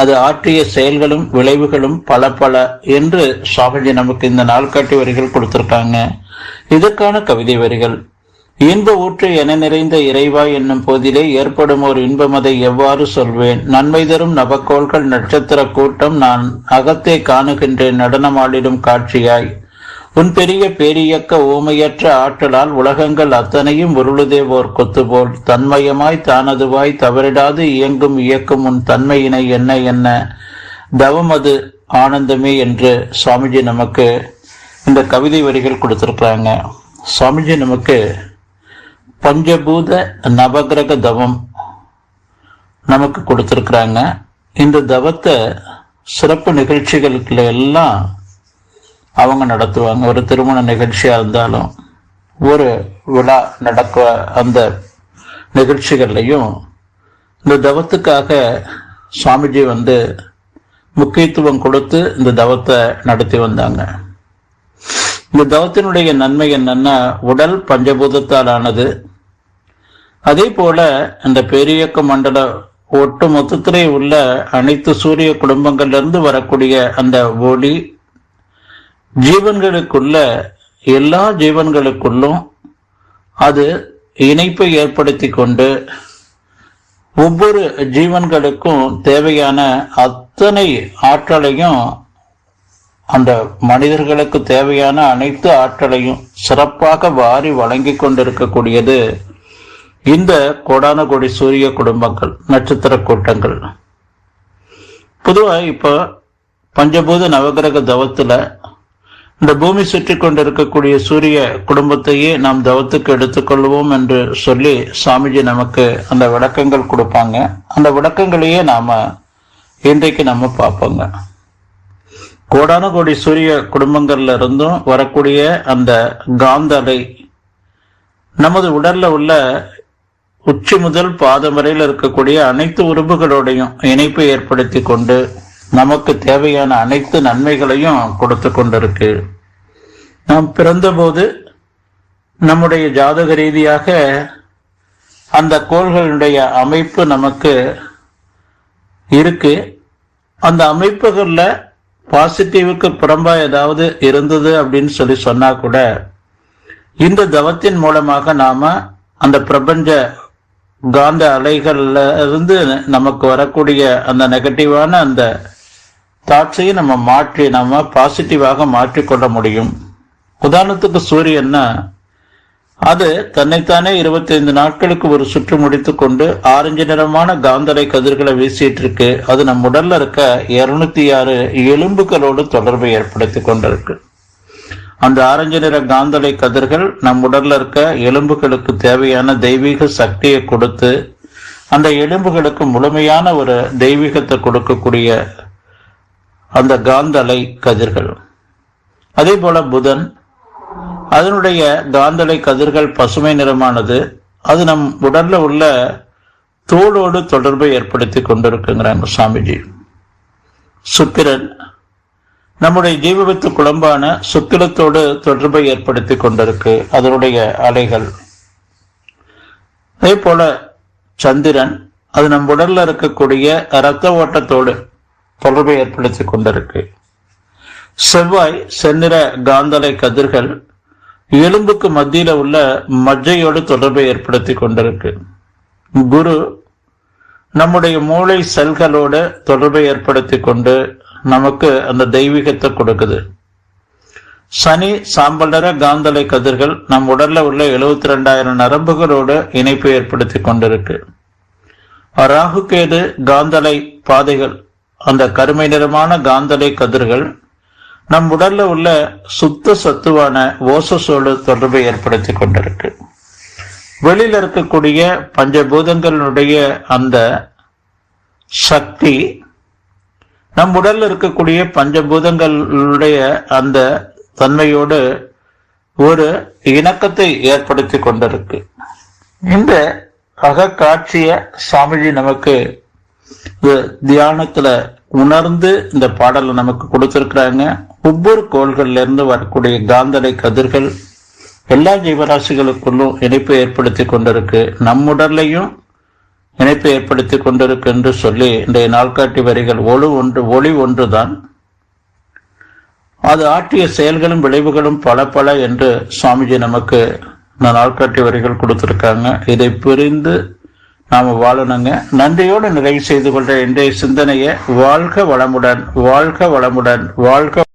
அது ஆற்றிய செயல்களும் விளைவுகளும் பல பல என்று சுவாமிஜி நமக்கு இந்த நாள்காட்டி வரிகள் கொடுத்திருக்காங்க. இதற்கான கவிதை வரிகள். இன்ப ஊற்று என நிறைந்த இறைவா என்னும் போதிலே ஏற்படும் ஒரு இன்பமதை எவ்வாறு சொல்வேன்? நன்மை தரும் நவக்கோள்கள் நட்சத்திர கூட்டம் நான் அகத்தே காணுகின்றேன் நடனமாடிடும் காட்சியாய். உன் பெரிய பேரியக்க ஊமையற்ற ஆற்றலால் உலகங்கள் அத்தனையும் உருளுதேவோர் கொத்துபோல். தன்மயமாய் தானதுவாய் தவறிடாது இயங்கும் இயக்கும் உன் தன்மையினை என்ன என்ன. தவம் அது ஆனந்தமே என்று சுவாமிஜி நமக்கு இந்த கவிதை வரிகள் கொடுத்துருக்குறாங்க. சுவாமிஜி நமக்கு பஞ்சபூத நவகிரக தவம் நமக்கு கொடுத்துருக்குறாங்க. இந்த தவத்தை சிறப்பு நிகழ்ச்சிகளுக்குள்ள எல்லாம் அவங்க நடத்துவாங்க. ஒரு திருமண நிகழ்ச்சியா இருந்தாலும் ஒரு விழா நடக்க அந்த நிகழ்ச்சிகள்லையும் இந்த தவத்துக்காக சுவாமிஜி வந்து முக்கியத்துவம் கொடுத்து இந்த தவத்தை நடத்தி வந்தாங்க. இந்த தவத்தினுடைய நன்மை என்னன்னா உடல் பஞ்சபூதத்தால் ஆனது அதே போல இந்த பெரியக்க மண்டல ஒட்டு மொத்தத்திலே உள்ள அனைத்து சூரிய குடும்பங்கள்ல இருந்து வரக்கூடிய அந்த ஒளி ஜீவன்களுக்குள்ள எல்லா ஜீவன்களுக்குள்ளும் அது இணைப்பை ஏற்படுத்தி கொண்டு ஒவ்வொரு ஜீவன்களுக்கும் தேவையான அத்தனை ஆற்றலையும் அந்த மனிதர்களுக்கு தேவையான அனைத்து ஆற்றலையும் சிறப்பாக வாரி வழங்கி கொண்டிருக்கக்கூடியது இந்த கோடான கோடி சூரிய குடும்பங்கள் நட்சத்திர கூட்டங்கள். பொதுவாக இப்போ பஞ்சபூத நவகிரக தவத்தில் இந்த பூமி சுற்றி கொண்டிருக்கக்கூடிய சூரிய குடும்பத்தையே நாம் தவத்துக்கு எடுத்துக்கொள்வோம் என்று சொல்லி சாமிஜி நமக்கு அந்த விளக்கங்கள் கொடுப்பாங்க. அந்த விளக்கங்களையே நாம இன்றைக்கு நம்ம பார்ப்போங்க. கோடான கோடி சூரிய குடும்பங்கள்ல இருந்தும் வரக்கூடிய அந்த காந்த அலை நமது உடல்ல உள்ள உச்சி முதல் பாதம் வரையில் இருக்கக்கூடிய அனைத்து உறுப்புகளோடையும் இணைப்பை ஏற்படுத்தி கொண்டு நமக்கு தேவையான அனைத்து நன்மைகளையும் கொடுத்து கொண்டிருக்கு. நாம் பிறந்தபோது நம்முடைய ஜாதக ரீதியாக அந்த கோள்களுடைய அமைப்பு நமக்கு இருக்கு. அந்த அமைப்புகளில் பாசிட்டிவுக்கு புறம்பா ஏதாவது இருந்தது அப்படின்னு சொல்லி சொன்னா கூட இந்த தவத்தின் மூலமாக நாம அந்த பிரபஞ்ச காந்த அலைகள்ல இருந்து நமக்கு வரக்கூடிய அந்த நெகட்டிவான அந்த தாட்ஸையும் நம்ம மாற்றி நம்ம பாசிட்டிவாக மாற்றிக்கொள்ள முடியும். உதாரணத்துக்கு சூரியன்னா அது தன்னைத்தானே இருபத்தைந்து நாட்களுக்கு ஒரு சுற்று முடித்து கொண்டு ஆரஞ்சு நிறமான காந்தலை கதிர்களை வீசிட்டு இருக்கு அது நம் உடல்ல இருக்க இருநூத்தி ஆறு எலும்புகளோடு தொடர்பை ஏற்படுத்தி கொண்டிருக்கு. அந்த ஆரஞ்சு நிற காந்தலை கதிர்கள் நம் உடல்ல இருக்க எலும்புகளுக்கு தேவையான தெய்வீக சக்தியை கொடுத்து அந்த எலும்புகளுக்கு முழுமையான ஒரு தெய்வீகத்தை கொடுக்கக்கூடிய அந்த காந்தலை கதிர்கள். அதே போல புதன் அதனுடைய காந்தலை கதிர்கள் பசுமை நிறமானது அது நம் உடல்ல உள்ள தோளோடு தொடர்பை ஏற்படுத்தி கொண்டிருக்குங்கிறாங்க சாமிஜி சுக்கிரன் நம்முடைய ஜீவவித்து குழம்பான சுக்கிரத்தோடு தொடர்பை ஏற்படுத்தி கொண்டிருக்கு அதனுடைய அலைகள். அதே போல சந்திரன் அது நம் உடல்ல இருக்கக்கூடிய இரத்த ஓட்டத்தோடு தொடர்பை ஏற்படுத்தி கொண்டிருக்கு. செவ்வாய் செந்நிற காந்தலை கதிர்கள் எலும்புக்கு மத்தியில உள்ள மஜ்ஜையோடு தொடர்பை ஏற்படுத்தி கொண்டிருக்கு. குரு நம்முடைய மூளை செல்களோடு தொடர்பை ஏற்படுத்தி கொண்டு நமக்கு அந்த தெய்வீகத்தை கொடுக்குது. சனி சாம்பல் நிற காந்தலை கதிர்கள் நம் உடல்ல உள்ள எழுபத்தி ரெண்டாயிரம் நரம்புகளோடு இணைப்பு ஏற்படுத்தி கொண்டிருக்கு. ராகுகேது காந்தலை பாதைகள் அந்த கருமை நிறமான காந்தலை கதிர்கள் நம் உடல்ல உள்ள சுத்த சத்துவான ஓசஸோடு தொடர்பை ஏற்படுத்தி கொண்டிருக்கு. வெளியில இருக்கக்கூடிய பஞ்சபூதங்களினுடைய அந்த சக்தி நம் உடல்ல இருக்கக்கூடிய பஞ்சபூதங்களுடைய அந்த தன்மையோடு ஒரு இணக்கத்தை ஏற்படுத்தி கொண்டிருக்கு. இந்த அகக்காட்சிய சாமிஜி நமக்கு தியானத்துல உணர்ந்து இந்த பாடலை நமக்கு கொடுத்திருக்கிறாங்க. ஒவ்வொரு கோள்கள்ல இருந்து வரக்கூடிய காந்தடை கதிர்கள் எல்லா ஜீவராசிகளுக்குள்ளும் இணைப்பை ஏற்படுத்தி கொண்டிருக்கு. நம் உடல்லையும் இணைப்பை ஏற்படுத்தி கொண்டிருக்கு என்று சொல்லி இன்றைய நாள்காட்டி வரிகள் ஒளி ஒன்று ஒளி ஒன்றுதான். அது ஆற்றிய செயல்களும் விளைவுகளும் பல பல என்று சுவாமிஜி நமக்கு இந்த நாள்காட்டி வரிகள் கொடுத்திருக்காங்க. இதை புரிந்து நாம வாழணுங்க. நன்றியோடு நிறைவு செய்து கொள்ற இன்றைய சிந்தனையை வாழ்க வளமுடன் வாழ்க வளமுடன் வாழ்க